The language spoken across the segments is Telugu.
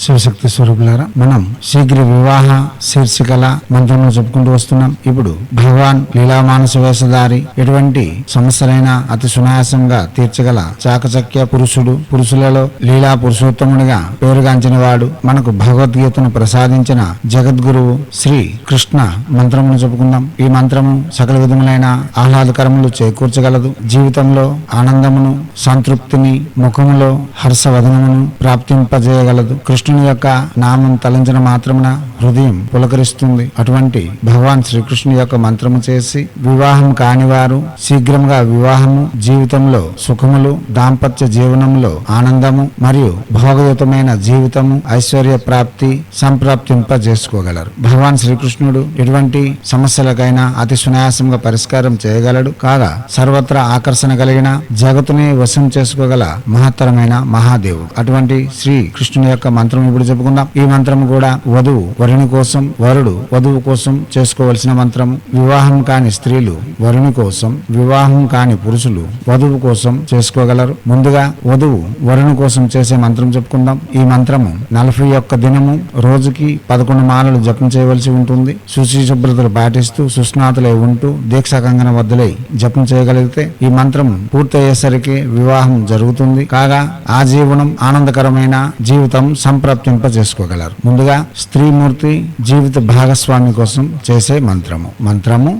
శివశక్తి స్వరూపులారా మనం శీఘ్ర వివాహ శీర్షికల మంత్రంలో చెప్పుకుంటూ వస్తున్నాం. ఇప్పుడు భగవాన్ లీలా మానస వేషధారి ఎటువంటి సమస్యలైనా అతి సునాయాసంగా తీర్చగల చాకచక్య పురుషుడు పురుషులలో లీలా పురుషోత్తముడిగా పేరుగాంచిన వాడు మనకు భగవద్గీతను ప్రసాదించిన జగద్గురువు శ్రీ కృష్ణ మంత్రమును చెప్పుకుందాం. ఈ మంత్రము సకల విధములైన ఆహ్లాదకరములు చేకూర్చగలదు. జీవితంలో ఆనందమును సంతృప్తిని ముఖములో హర్షవదనమును ప్రాప్తింపజేయగలదు. కృష్ణుని యొక్క నామం తలంచిన మాత్రమున హృదయం పులకరిస్తుంది. అటువంటి భగవాన్ శ్రీకృష్ణుని యొక్క మంత్రము చేసి వివాహం కాని వారు శీఘ్రంగా వివాహము జీవితంలో సుఖములు దాంపత్య జీవనంలో ఆనందము మరియు భోగయుతమైన జీవితము ఐశ్వర్య ప్రాప్తి సంప్రాప్తింపజేసుకోగలరు. భగవాన్ శ్రీకృష్ణుడు ఎటువంటి సమస్యలకైనా అతి సునాయాసంగా పరిష్కారం చేయగలడు. కాగా సర్వత్రా ఆకర్షణ కలిగిన జగత్తుని వశం చేసుకోగల మహత్తరమైన మహాదేవుడు. అటువంటి శ్రీ కృష్ణుని యొక్క మంత్రం మంత్రం ఇప్పుడు చెప్పుకుందాం. ఈ మంత్రం కూడా వధువు వరుని కోసం వరుడు వధువు కోసం చేసుకోవలసిన మంత్రము. వివాహం కాని స్త్రీలు వరుని కోసం వివాహం కాని పురుషులు వధువు కోసం చేసుకోగలరు. ముందుగా వధువు వరుని కోసం చేసే మంత్రం చెప్పుకుందాం. ఈ మంత్రము నలభై ఒక్క దినము రోజుకి పదకొండు మాలలు జపం చేయవలసి ఉంటుంది. శుచి శుభ్రతలు పాటిస్తూ సుస్నాతులై ఉంటూ దీక్ష కంగన వద్దలై జపం చేయగలిగితే ఈ మంత్రం పూర్తయ్యేసరికి వివాహం జరుగుతుంది. కాగా ఆ జీవనం ఆనందకరమైన జీవితం సంప్రాప్తింప చేసుకోగలరు ముందుగా స్త్రీమూర్తి జీవిత భాగస్వామి కోసం చేసే మంత్రము. మంత్రము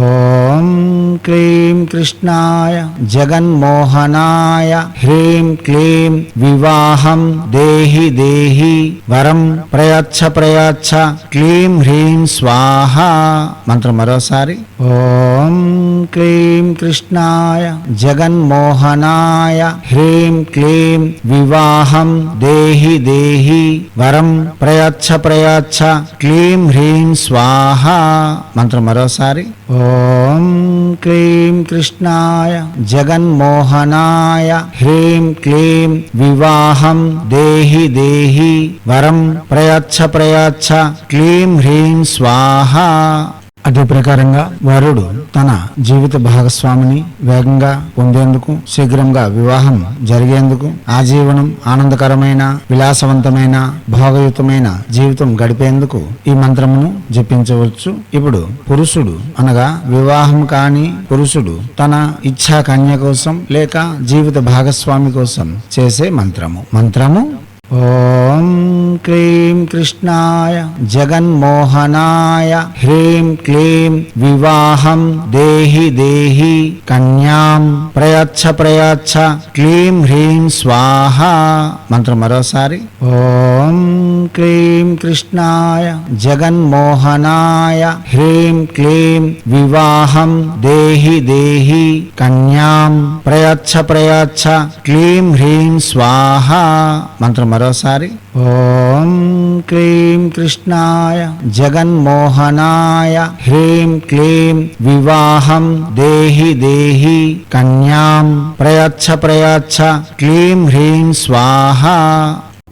ఓం క్లీం కృష్ణాయ జగన్మోహనాయ హ్రీం క్లీం వివాహం దేహి దేహి వరం ప్రయచ్చ ప్రయచ్చ క్లీం హ్రీం స్వాహ మంత్రం మరోసారి। ఓం క్లీం కృష్ణాయ జగన్మోహనాయ హ్రీం క్లీం వివాహం దేహి దేహి వరం ప్రయచ్చ ప్రయచ్చ క్లీం హ్రీం స్వాహ మంత్రం మరోసారి। ఓం క్లీం కృష్ణాయ జగన్మోహనాయ హ్రీం క్లీం వివాహం దేహి దేహి వరం ప్రయచ్చ ప్రయచ్చ క్లీం హ్రీం స్వాహ అటు ప్రకారంగా వరుడు తన జీవిత భాగస్వామిని వేగంగా పొందేందుకు శీఘ్రంగా వివాహం జరిగేందుకు ఆజీవనం ఆనందకరమైన విలాసవంతమైన భోగయుతమైన జీవితం గడిపేందుకు ఈ మంత్రమును జపించవచ్చు. ఇప్పుడు పురుషుడు అనగా వివాహం కాని పురుషుడు తన ఇచ్ఛా కన్య కోసం లేక జీవిత భాగస్వామి కోసం చేసే మంత్రము. మంత్రము ఓం క్లీం కృష్ణాయ జగన్మోహనాయ హ్రీం క్లీం వివాహం దేహి దేహి కన్యాం ప్రయచ్చ ప్రయచ్చ క్లీం హ్రీం స్వాహ మంత్రం మరోసారి। ఓం క్లీం కృష్ణాయ జగన్మోహనాయ హ్రీం క్లీం వివాహం దేహి దేహి కన్యాం ప్రయచ్చ ప్రయచ్చ క్లీం హ్రీం స్వాహ మంత్రం మరోసారి। ఓం క్లీం కృష్ణాయ జగన్మోహనాయ హ్రీం క్లీం వివాహం దేహి దేహి కన్యాం ప్రయచ్చ ప్రయచ్చ క్లీం హ్రీం స్వాహ